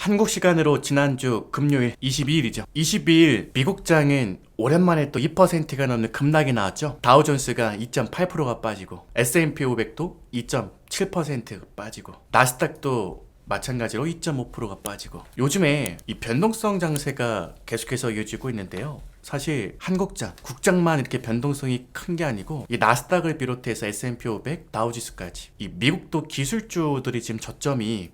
한국 시간으로 지난주 금요일 22일이죠. 22일 미국장은 오랜만에 또 2%가 넘는 급락이 나왔죠. 다우존스가 2.8%가 빠지고 S&P 500도 2.7% 빠지고 나스닥도 마찬가지로 2.5%가 빠지고 요즘에 이 변동성 장세가 계속해서 이어지고 있는데요. 사실 한국장, 국장만 이렇게 변동성이 큰 게 아니고 이 나스닥을 비롯해서 S&P 500, 다우지수까지 이 미국도 기술주들이 지금 저점이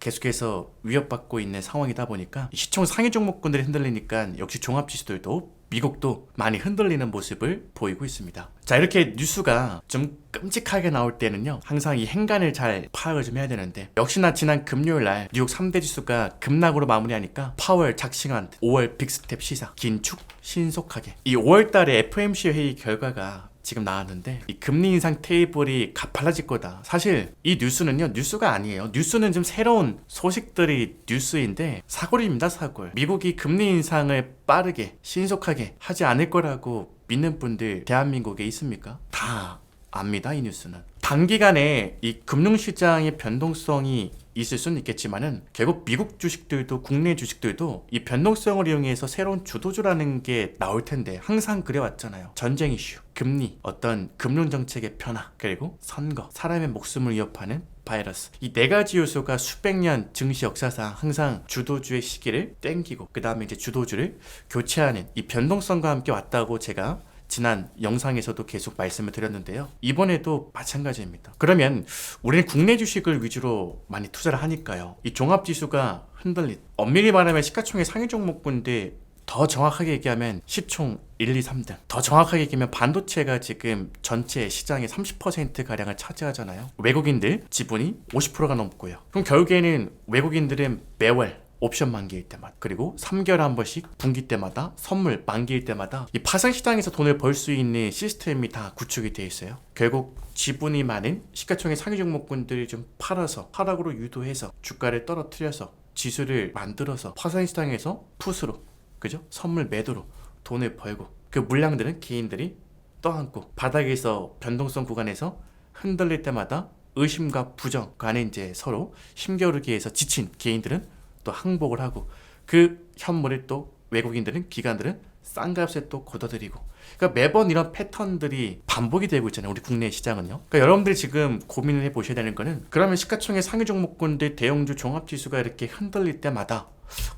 계속해서 위협받고 있는 상황이다 보니까 시총 상위 종목군들이 흔들리니까 역시 종합지수들도 미국도 많이 흔들리는 모습을 보이고 있습니다. 자, 이렇게 뉴스가 좀 끔찍하게 나올 때는요, 항상 이 행간을 잘 파악을 좀 해야 되는데, 역시나 지난 금요일 날 뉴욕 3대 지수가 급락으로 마무리하니까 파월 작싱한 5월 빅스텝 시사, 긴축, 신속하게. 이 5월 달에 FMC 회의 결과가 지금 나왔는데 이 금리 인상 테이블이 가팔라질 거다. 사실 이 뉴스는요 뉴스가 아니에요. 뉴스는 좀 새로운 소식들이 뉴스인데 사골입니다 사골. 미국이 금리 인상을 빠르게 신속하게 하지 않을 거라고 믿는 분들 대한민국에 있습니까? 다 압니다 이 뉴스는. 단기간에 이 금융시장의 변동성이 있을 수는 있겠지만은 결국 미국 주식들도 국내 주식들도 이 변동성을 이용해서 새로운 주도주라는 게 나올 텐데 항상 그래왔잖아요. 전쟁 이슈, 금리, 어떤 금융 정책의 변화, 그리고 선거, 사람의 목숨을 위협하는 바이러스. 이 네 가지 요소가 수백 년 증시 역사상 항상 주도주의 시기를 땡기고 그 다음에 이제 주도주를 교체하는 이 변동성과 함께 왔다고 제가 지난 영상에서도 계속 말씀을 드렸는데요. 이번에도 마찬가지입니다. 그러면 우리는 국내 주식을 위주로 많이 투자를 하니까요. 이 종합 지수가 흔들린 엄밀히 말하면 시가총액 상위 종목군데 더 정확하게 얘기하면 시총 1, 2, 3등. 더 정확하게 얘기하면 반도체가 지금 전체 시장의 30% 가량을 차지하잖아요. 외국인들 지분이 50%가 넘고요. 그럼 결국에는 외국인들은 매월 옵션 만기일 때마다 그리고 3개월에 한 번씩 분기 때마다 선물 만기일 때마다 이 파생 시장에서 돈을 벌 수 있는 시스템이 다 구축이 되어 있어요. 결국 지분이 많은 시가총액 상위 종목군들이 좀 팔아서 하락으로 유도해서 주가를 떨어뜨려서 지수를 만들어서 파생 시장에서 풋으로 그죠? 선물 매도로 돈을 벌고 그 물량들은 개인들이 떠안고 바닥에서 변동성 구간에서 흔들릴 때마다 의심과 부정 간에 이제 서로 힘겨루기 위해서 지친 개인들은 또 항복을 하고 그 현물을 또 외국인들은 기관들은 싼 값에 또 걷어들이고. 그러니까 매번 이런 패턴들이 반복이 되고 있잖아요 우리 국내 시장은요. 그러니까 여러분들이 지금 고민을 해보셔야 되는 거는 그러면 시가총액 상위 종목군들 대형주 종합지수가 이렇게 흔들릴 때마다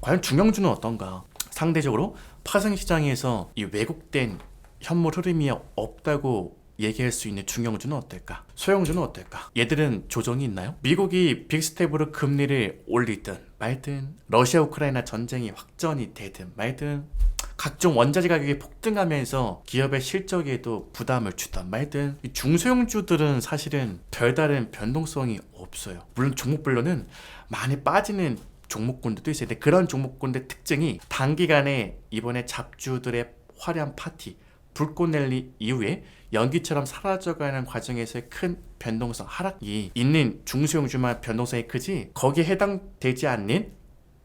과연 중형주는 어떤가? 상대적으로 파생 시장에서 이 왜곡된 현물 흐름이 없다고 얘기할 수 있는 중형주는 어떨까? 소형주는 어떨까? 얘들은 조정이 있나요? 미국이 빅스텝으로 금리를 올리든 말든 러시아 우크라이나 전쟁이 확전이 되든 말든 각종 원자재 가격이 폭등하면서 기업의 실적에도 부담을 주든 말든 이 중소형주들은 사실은 별다른 변동성이 없어요. 물론 종목별로는 많이 빠지는 종목군들도 있어요. 근데 그런 종목군의 특징이 단기간에 이번에 잡주들의 화려한 파티, 불꽃넬리 이후에 연기처럼 사라져가는 과정에서의 큰 변동성, 하락이 있는 중소형주만 변동성이 크지 거기에 해당되지 않는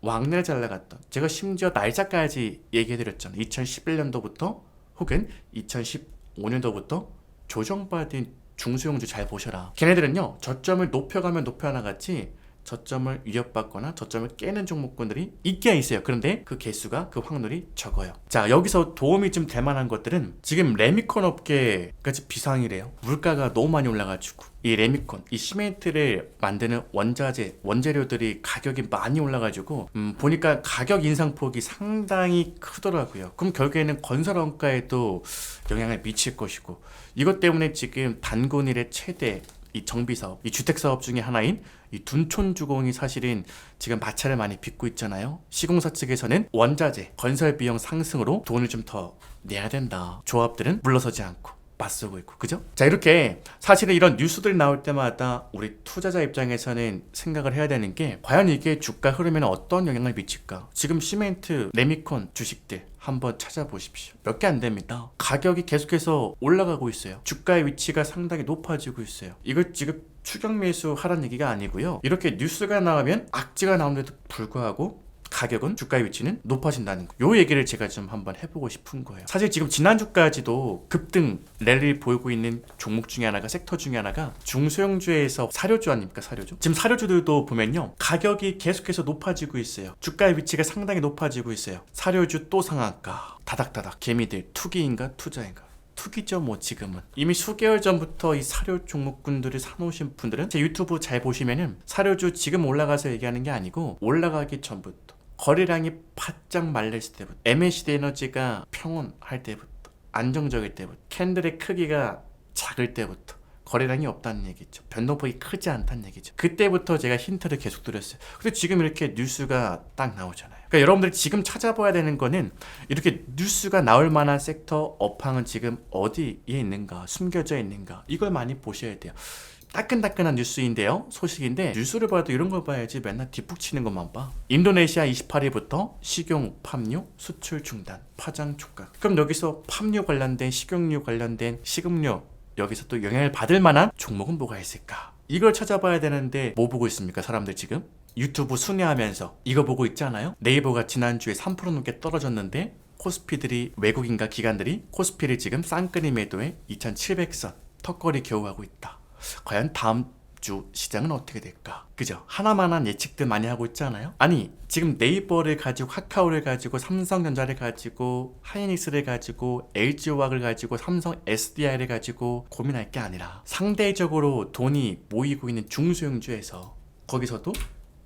왕래를 잘 나갔던 제가 심지어 날짜까지 얘기해드렸잖아요. 2011년도부터 혹은 2015년도부터 조정받은 중소형주 잘 보셔라. 걔네들은요 저점을 높여가면 높여나갔지 저점을 위협받거나 저점을 깨는 종목군들이 있긴 있어요. 그런데 그 개수가 그 확률이 적어요. 자 여기서 도움이 좀 될 만한 것들은 지금 레미콘 업계까지 비상이래요. 물가가 너무 많이 올라가지고 이 레미콘, 이 시멘트를 만드는 원자재, 원재료들이 가격이 많이 올라가지고 음, 보니까 가격 인상폭이 상당히 크더라고요. 그럼 결국에는 건설 원가에도 영향을 미칠 것이고 이것 때문에 지금 단군일의 최대 이 정비 사업, 이 주택 사업 중에 하나인 이 둔촌 주공이 사실은 지금 마찰을 많이 빚고 있잖아요. 시공사 측에서는 원자재, 건설 비용 상승으로 돈을 좀 더 내야 된다. 조합들은 물러서지 않고 맞서고 있고 그죠? 자 이렇게 사실은 이런 뉴스들 나올 때마다 우리 투자자 입장에서는 생각을 해야 되는 게 과연 이게 주가 흐름에는 어떤 영향을 미칠까? 지금 시멘트, 레미콘 주식들 한번 찾아보십시오. 몇 개 안 됩니다. 가격이 계속해서 올라가고 있어요. 주가의 위치가 상당히 높아지고 있어요. 이걸 지금 추격 매수 하라는 얘기가 아니고요. 이렇게 뉴스가 나오면 악재가 나오는데도 불구하고 가격은 주가의 위치는 높아진다는 거. 요 얘기를 제가 좀 한번 해보고 싶은 거예요. 사실 지금 지난주까지도 급등 랠리를 보이고 있는 종목 중에 하나가 섹터 중에 하나가 중소형주에서 사료주 아닙니까 사료주? 지금 사료주들도 보면요 가격이 계속해서 높아지고 있어요. 주가의 위치가 상당히 높아지고 있어요. 사료주 또 상한가 다닥다닥 개미들 투기인가 투자인가 투기죠 뭐 지금은 이미 수개월 전부터 이 사료 종목군들을 사놓으신 분들은 제 유튜브 잘 보시면은 사료주 지금 올라가서 얘기하는 게 아니고 올라가기 전부터 거래량이 바짝 말렸을 때부터 MACD 에너지가 평온할 때부터 안정적일 때부터 캔들의 크기가 작을 때부터 거래량이 없다는 얘기죠. 변동폭이 크지 않다는 얘기죠. 그때부터 제가 힌트를 계속 드렸어요. 근데 지금 이렇게 뉴스가 딱 나오잖아요. 그러니까 여러분들이 지금 찾아봐야 되는 거는 이렇게 뉴스가 나올 만한 섹터 업황은 지금 어디에 있는가, 숨겨져 있는가 이걸 많이 보셔야 돼요. 따끈따끈한 뉴스인데요. 소식인데 뉴스를 봐도 이런 걸 봐야지 맨날 뒷북 치는 것만 봐. 인도네시아 28일부터 식용 팜유 수출 중단, 파장 촉각. 그럼 여기서 팜유 관련된 식용유 관련된 식음료 여기서 또 영향을 받을 만한 종목은 뭐가 있을까? 이걸 찾아봐야 되는데 뭐 보고 있습니까? 사람들 지금? 유튜브 순회하면서 이거 보고 있잖아요. 네이버가 지난주에 3% 넘게 떨어졌는데 코스피들이 외국인과 기관들이 코스피를 지금 쌍끌이 매도에 2,700선 턱걸이 겨우 하고 있다. 과연 다음 주 시장은 어떻게 될까? 그죠? 하나만한 예측들 많이 하고 있잖아요. 아니 지금 네이버를 가지고 카카오를 가지고 삼성전자를 가지고 하이닉스를 가지고 LG화학을 가지고 삼성 SDI를 가지고 고민할 게 아니라 상대적으로 돈이 모이고 있는 중소형주에서 거기서도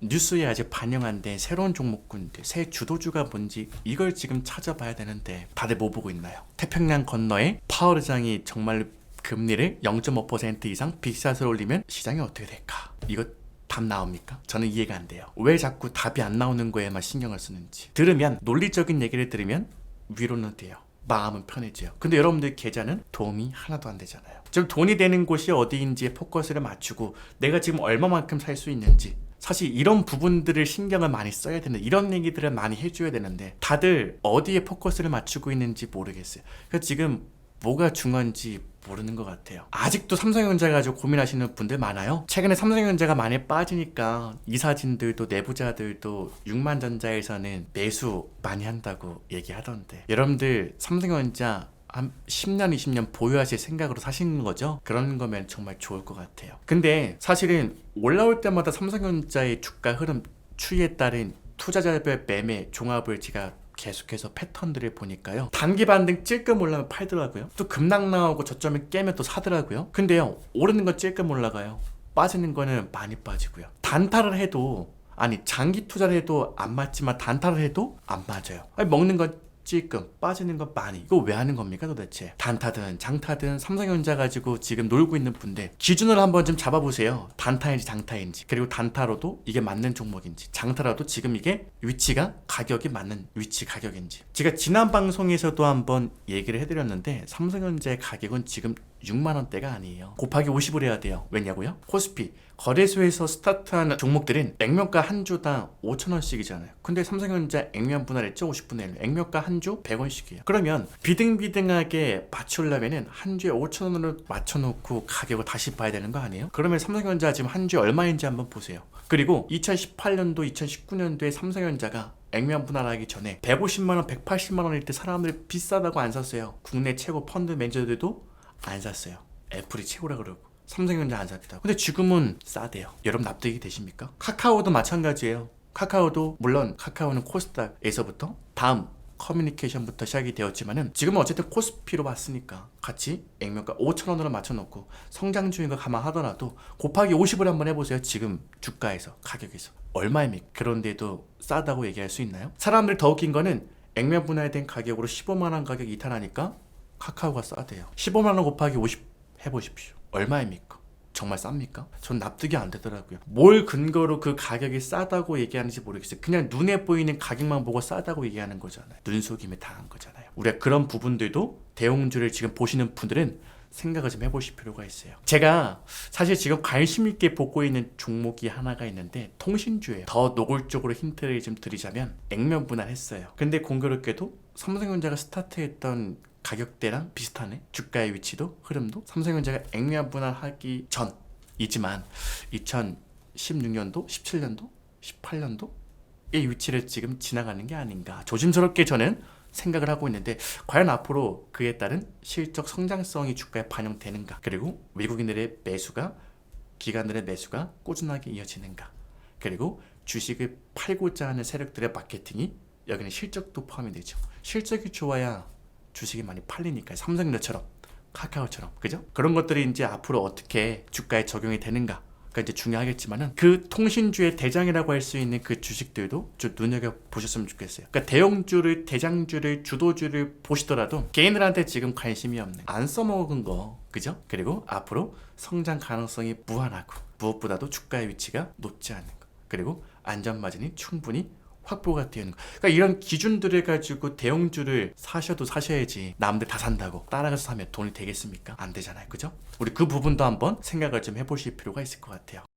뉴스에 아직 반영 안된 새로운 종목군들, 새 주도주가 뭔지 이걸 지금 찾아봐야 되는데 다들 뭐 보고 있나요? 태평양 건너에 파월 의장이 정말 금리를 0.5% 이상 빅샷을 올리면 시장이 어떻게 될까? 이거 답 나옵니까? 저는 이해가 안 돼요. 왜 자꾸 답이 안 나오는 거에만 신경을 쓰는지. 들으면 논리적인 얘기를 들으면 위로는 돼요. 마음은 편해져요. 근데 여러분들 계좌는 도움이 하나도 안 되잖아요. 지금 돈이 되는 곳이 어디인지에 포커스를 맞추고 내가 지금 얼마만큼 살 수 있는지 사실 이런 부분들을 신경을 많이 써야 되는 이런 얘기들을 많이 해줘야 되는데 다들 어디에 포커스를 맞추고 있는지 모르겠어요. 그래서 지금 뭐가 중요한지 모르는 것 같아요. 아직도 삼성전자 가지고 고민하시는 분들 많아요. 최근에 삼성전자가 많이 빠지니까 이사진들도 내부자들도 6만전자에서는 매수 많이 한다고 얘기하던데 여러분들 삼성전자 한 10년, 20년 보유하실 생각으로 사시는 거죠? 그런 거면 정말 좋을 것 같아요. 근데 사실은 올라올 때마다 삼성전자의 주가 흐름 추이에 따른 투자자별 매매 종합을 제가 계속해서 패턴들을 보니까요. 단기 반등 찔끔 올라면 팔더라고요. 또 급락 나오고 저점을 깨면 또 사더라고요. 근데요, 오르는 건 찔끔 올라가요. 빠지는 거는 많이 빠지고요. 단타를 해도 아니 장기 투자를 해도 안 맞지만 단타를 해도 안 맞아요. 아니, 먹는 건 찔끔 빠지는 건 많이. 이거 왜 하는 겁니까 도대체? 단타든 장타든 삼성전자 가지고 지금 놀고 있는 분들 기준을 한번 좀 잡아보세요. 단타인지 장타인지. 그리고 단타로도 이게 맞는 종목인지. 장타라도 지금 이게 위치가 가격이 맞는 위치 가격인지. 제가 지난 방송에서도 한번 얘기를 해드렸는데 삼성전자의 가격은 지금 6만 원대가 아니에요. 곱하기 50을 해야 돼요. 왜냐고요? 코스피 거래소에서 스타트하는 종목들은 액면가 한 주당 5천 원씩이잖아요. 근데 삼성전자 액면 분할했죠? 50분의 1. 액면가 한 주 100원씩이에요. 그러면 비등비등하게 맞추려면은 한 주에 5천 원으로 맞춰놓고 가격을 다시 봐야 되는 거 아니에요? 그러면 삼성전자 지금 한 주에 얼마인지 한번 보세요. 그리고 2018년도, 2019년도에 삼성전자가 액면 분할하기 전에 150만 원, 180만 원일 때 사람들이 비싸다고 안 샀어요. 국내 최고 펀드 매니저들도 안 샀어요. 애플이 최고라 그러고 삼성전자 안 샀다고. 근데 지금은 싸대요. 여러분 납득이 되십니까? 카카오도 마찬가지예요. 카카오도 물론 카카오는 코스닥에서부터 다음 커뮤니케이션부터 시작이 되었지만은 지금은 어쨌든 코스피로 봤으니까 같이 액면가 5천 원으로 맞춰놓고 성장 중인 거 감안하더라도 곱하기 50을 한번 해보세요. 지금 주가에서 가격에서 얼마입니까? 그런데도 싸다고 얘기할 수 있나요? 사람들 더 웃긴 거는 액면 분할된 가격으로 15만 원 가격 이탈하니까 카카오가 싸대요. 15만 원 곱하기 50 해보십시오. 얼마입니까? 정말 쌉니까? 전 납득이 안 되더라고요. 뭘 근거로 그 가격이 싸다고 얘기하는지 모르겠어요. 그냥 눈에 보이는 가격만 보고 싸다고 얘기하는 거잖아요. 눈속임에 당한 거잖아요. 우리가 그런 부분들도 대형주를 지금 보시는 분들은 생각을 좀 해보실 필요가 있어요. 제가 사실 지금 관심 있게 보고 있는 종목이 하나가 있는데 통신주예요. 더 노골적으로 힌트를 좀 드리자면 액면 분할했어요. 근데 공교롭게도 삼성전자가 스타트했던 가격대랑 비슷하네. 주가의 위치도 흐름도. 삼성전자가 액면 분할하기 전이지만 2016년도, 17년도, 18년도 위치를 지금 지나가는 게 아닌가. 조심스럽게 저는 생각을 하고 있는데 과연 앞으로 그에 따른 실적 성장성이 주가에 반영되는가? 그리고 외국인들의 매수가 기관들의 매수가 꾸준하게 이어지는가? 그리고 주식을 팔고자 하는 세력들의 마케팅이 여기는 실적도 포함이 되죠. 실적이 좋아야 주식이 많이 팔리니까 삼성전자처럼 카카오처럼 그죠? 그런 것들이 이제 앞으로 어떻게 주가에 적용이 되는가 가 이제 중요하겠지만은 그 통신주의 대장이라고 할 수 있는 그 주식들도 좀 눈여겨 보셨으면 좋겠어요. 그러니까 대형주를 대장주를 주도주를 보시더라도 개인들한테 지금 관심이 없는 안 써먹은 거 그죠? 그리고 앞으로 성장 가능성이 무한하고 무엇보다도 주가의 위치가 높지 않은 거 그리고 안전 마진이 충분히 확보가 되는 거. 그러니까 이런 기준들을 가지고 대형주를 사셔도 사셔야지 남들 다 산다고 따라가서 사면 돈이 되겠습니까? 안 되잖아요. 그죠? 우리 그 부분도 한번 생각을 좀 해보실 필요가 있을 것 같아요.